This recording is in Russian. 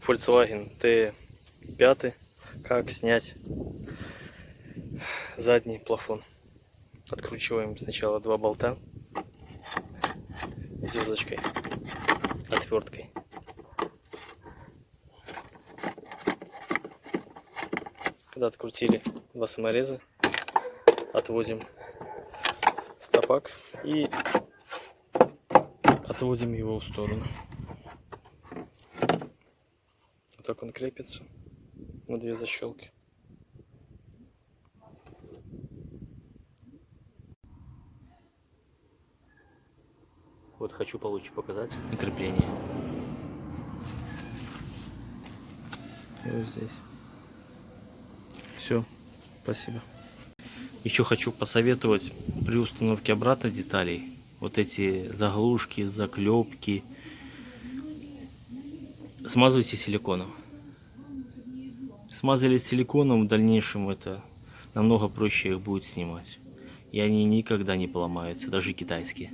Volkswagen T5. Как снять задний плафон. Откручиваем сначала два болта звездочкой, отверткой. Когда открутили два самореза, отводим стопак и отводим его в сторону. Так он крепится на две защелки. Вот хочу получше показать крепление. И вот здесь. Все, спасибо. Еще хочу посоветовать при установке обратно деталей вот эти заглушки, заклепки. Смазывайте силиконом. Смазали силиконом, в дальнейшем это намного проще их будет снимать. И они никогда не поломаются, даже китайские.